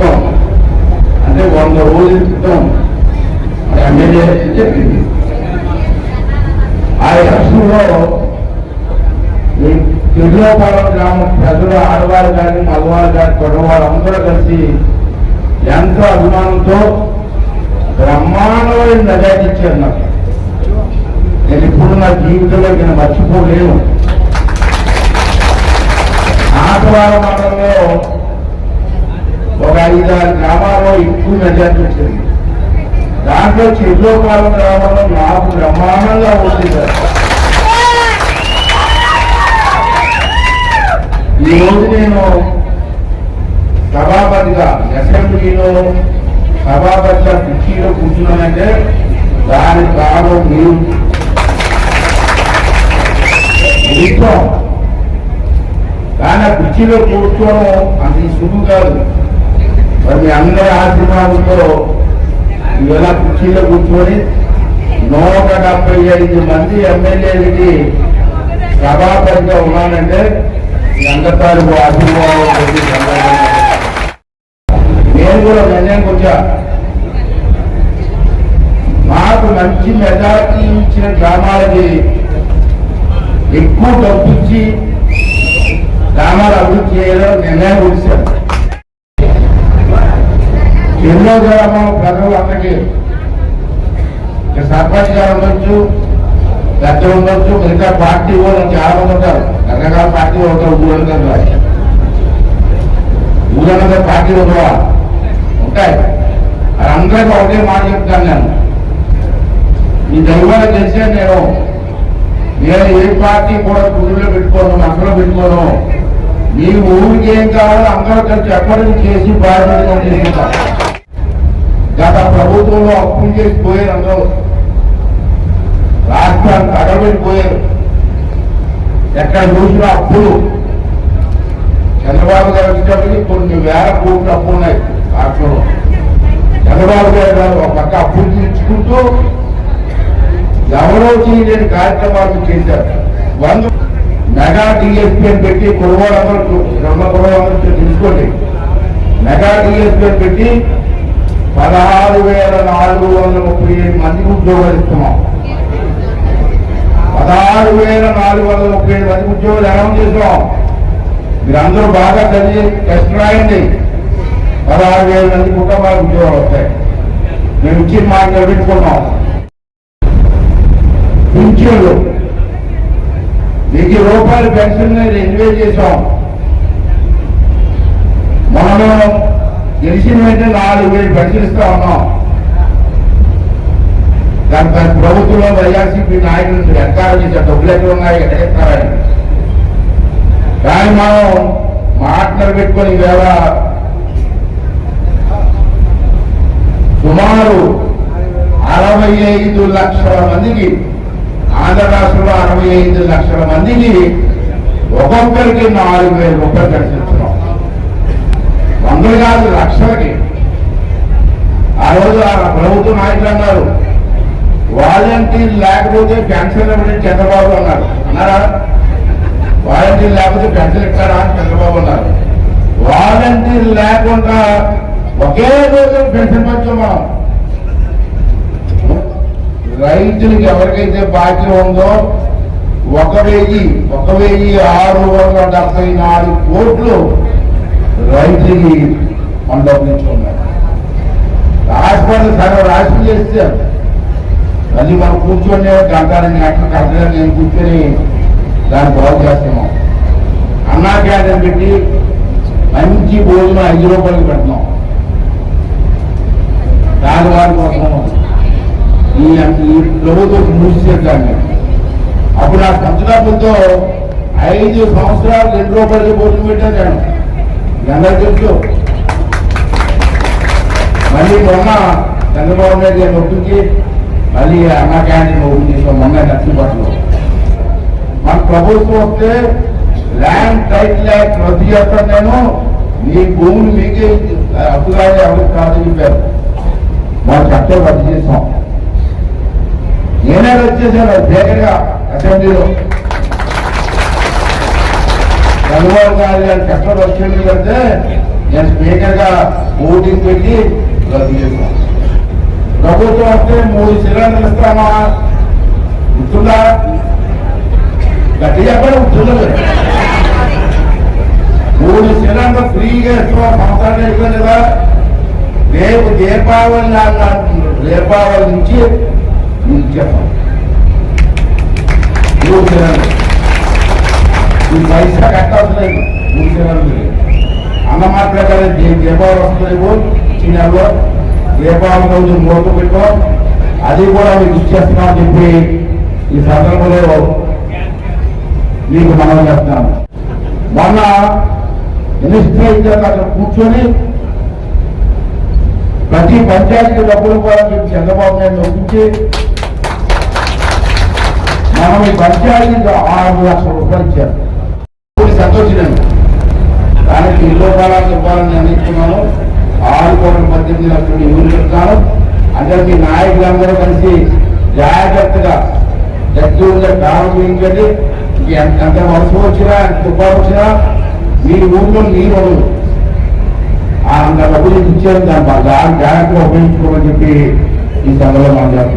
క్రితం అంటే వంద రోజుల క్రితం ఎమ్మెల్యే చెప్పింది? ఆ ఎలక్షన్లో ఈ తిరులోపాలెం గ్రామం ప్రజలు ఆడవారు కానీ మగవారు కానీ కొడవారు అందరూ కలిసి ఎంతో అభిమానంతో బ్రహ్మాండమైన మెజార్టీ ఇచ్చారు నాకు. నేను ఇప్పుడు నా జీవితంలో నేను మర్చిపోలేను. ఆటవాడ మండలంలో ఐదారు గ్రామాల్లో ఎక్కువ మెజార్టీ వచ్చింది. దాంట్లో చెర్లోపాలెం గ్రామంలో నాకు బ్రహ్మాండంగా వచ్చింది. ఈరోజు నేను సభాపతిగా అసెంబ్లీలో సభాపతిగా కుర్చీలో కూర్చున్నానంటే దానికి కారణం మీరు. మీతో. కానీ ఆ కుర్చీలో కూర్చోవడం అంత సులువు కాదు. మీ అందరి ఆశీర్వాదంతో ఇవాళ కుర్చీలో కూర్చొని నూట డెబ్బై ఐదు మంది ఎమ్మెల్యేలకి సభాపతిగా ఉన్నానంటే మీ అందరి ఆశీర్వాదం నేను కూడా నిర్ణయానికి వచ్చా మాకు మంచి మెజార్టీ ఇచ్చిన గ్రామాలకి ఎక్కువ డబ్బు ఇచ్చి గ్రామాలు అభివృద్ధి చేయాలని నిర్ణయం వచ్చాను ఎన్నో గ్రామం ప్రజలందరికీ సర్పంచ్ గారు ఉండొచ్చు పెద్ద ఉండొచ్చు మిగతా పార్టీ వాళ్ళు చాలా మంది ఉంటారు. రకరకాల పార్టీ ఉంటారు ఊరంతా ఊరంతా పార్టీ ఉండవా ఉంటాయి. అందరికీ ఒకటే మాట చెప్తాను నేను. ఈ దైవాలు తెలిసే నేను. నేను ఏ పార్టీ కూడా గుడిలో పెట్టుకోను మనసులో పెట్టుకోను. మీ ఊరికి ఏం కావాలో అందరూ కలిసి ఎప్పటికీ చేసి బాధ్యతగా చేసుకుంటాం ప్రభుత్వంలో అప్పులు చేసి పోయారు అందరూ. రాష్ట్రాన్ని తగలబెట్టిపోయారు ఎక్కడ చూసినా అప్పులు. చంద్రబాబు గారు వచ్చేటప్పటికి కొన్ని వేల కోట్లు అప్పు ఉన్నాయి రాష్ట్రంలో. చంద్రబాబు గారు గారు ఒక పక్క అప్పులు తీర్చుకుంటూ ఎవరో చేయలేని కార్యక్రమాలు చేశారు. వంద మెగా డిఎస్పీ అని పెట్టి కురవాళ్ళందరూ రమ్మ కురవాళ్ళందరూ తీసుకోండి మెగా డిఎస్పీ అని పెట్టి పదహారు వేల నాలుగు వందల ముప్పై ఏడు మందికి ఉద్యోగాలు ఇస్తున్నాం పదహారు వేల నాలుగు వందల ముప్పై ఏడు మంది ఉద్యోగాలు అనౌన్స్ చేస్తున్నాం మీరందరూ బాగా చదివి టెస్ట్ రాయండి. పదహారు వేల మంది కుటుంబాలకు ఉద్యోగాలు వస్తాయి. మేము ఇచ్చిన మాట నిలబెట్టుకున్నాం పింఛన్లు. వెయ్యి రూపాయలు పెన్షన్ ఎన్వే చేసాం మనం గెలిచిన వెంటనే నాలుగు వేలు పెన్షన్ ఇస్తా ఉన్నాం దానిపై ప్రభుత్వంలో వైఎస్సీపీ నాయకులు ఎక్కారం చేసే డబ్బులు ఎక్కడ ఉన్నాయి? ఎక్కడ ఇస్తారని కానీ మనం మాటలు పెట్టుకొని వేళ సుమారు అరవై ఐదు లక్షల మందికి ఆంధ్ర రాష్ట్రంలో అరవై ఐదు లక్షల మందికి ఒక్కొక్కరికి నాలుగు వేల రూపాయలు కలిసి వందలు కాదు లక్షలకి ఆ రోజు ఆ ప్రభుత్వ నాయకులు అన్నారు వాలంటీర్ లేకపోతే పెన్షన్ ఇవ్వండి చంద్రబాబు అన్నారు. అన్నారా? వాలంటీర్ లేకపోతే పెన్షన్ ఇస్తారా అని చంద్రబాబు అన్నారు. వాలంటీర్ లేకుండా ఒకే రోజు పెన్షన్ పంచాం మనం రైతులకు ఎవరికైతే బాకీ ఉందో ఒక వెయ్యి ఒక వెయ్యి ఆరు వందల డెబ్బై నాలుగు కోట్లు రైతులకి మనం డబ్బులు ఇచ్చుకున్నారు హాస్పిటల్ సగం రాజకీయం చేస్తే మళ్ళీ మనం కూర్చొని గంట రెండు గంటలు కరెక్ట్గా నేను కూర్చొని దాన్ని బాగు చేస్తున్నాం అన్నా క్యాంటీన్ పెట్టి మంచి భోజనం ఐదు రూపాయలు పెడుతున్నాం. పేదవారి కోసం ఈ ఈ ప్రభుత్వం మూసేద్దాన్ని అప్పుడు ఆ పంచడాపులతో ఐదు సంవత్సరాలు రెండు రూపాయలు భోజనం పెట్టాను నేను మీ తెలుసు మళ్ళీ మొన్న చంద్రబాబు నాయుడు గారిని ఒప్పించి మళ్ళీ అన్న క్యాంటీన్ ఓపెన్ చేసాం మొన్న నర్సింపట్లో మన ప్రభుత్వం వస్తే ల్యాండ్ టైటిల్ యాక్ట్ రద్దు చేస్తాను నేను. మీ భూములు మీకే అప్పు కాదు ఎవరికి కాదు చెప్పారు. మా చట్టం రద్దు చేసాం నేనే రద్దు చేశాను దగ్గరగా అసెంబ్లీలో. చంద్రబాబు గారి చట్టం రద్దు చేసి పెడితే నేను స్పీకర్గా ఓటింగ్ పెట్టి రద్దు చేశాను. ప్రభుత్వం వస్తే మూడు సిలిండర్లు ఇస్తామా? గుర్తుందా గట్టి చెప్పండి గుర్తుండదు మూడు సిలిండర్ ఫ్రీగా ఇస్తాం సంవత్సరాలు ఇవ్వలేదు కదా రేపు దీపావళి నాడు దీపావళి నుంచి మీకు చెప్పాం మూడు సిలిండర్ ఈ పైసా కట్టాల్సలేదు మూడు సిలిండర్లు అన్న మాట్లాడాలి దీపావళి వస్తలేవు చిన్నలో దీపావళి రోజు మూత పెట్టాం అది కూడా మీకు ఇచ్చేస్తున్నామని చెప్పి ఈ సందర్భంలో మీకు మనం చెప్తాను మొన్న మినిస్టర్ అక్కడ కూర్చొని ప్రతి పంచాయతీ డబ్బులు కూడా మీకు చంద్రబాబు నాయుడు ఒప్పించి మనం ఈ పంచాయతీకి ఆరు లక్షల రూపాయలు ఇచ్చారు. ఇప్పుడు సంతోషం దానికి ఇల్లు కాలాలు ఇవ్వాలని నిర్ణయించుకున్నాను. ఆరు కోట్ల పద్దెనిమిది లక్షలు ఇల్లు చెప్తాను అంటే మీ నాయకులందరూ కలిసి జాగ్రత్తగా దగ్గరగా ప్రారంభించండి ఎంత ఎంత వర్షం వచ్చినా ఎంత తుఫాను వచ్చినా మీ ఊళ్ళో నీరు ఉండదు. అంత డబ్బులు ఇచ్చారు దాని బాగా జాగ్రత్తగా ఉపయోగించుకోమని చెప్పి ఈ సభలో మనం చెప్తున్నాం.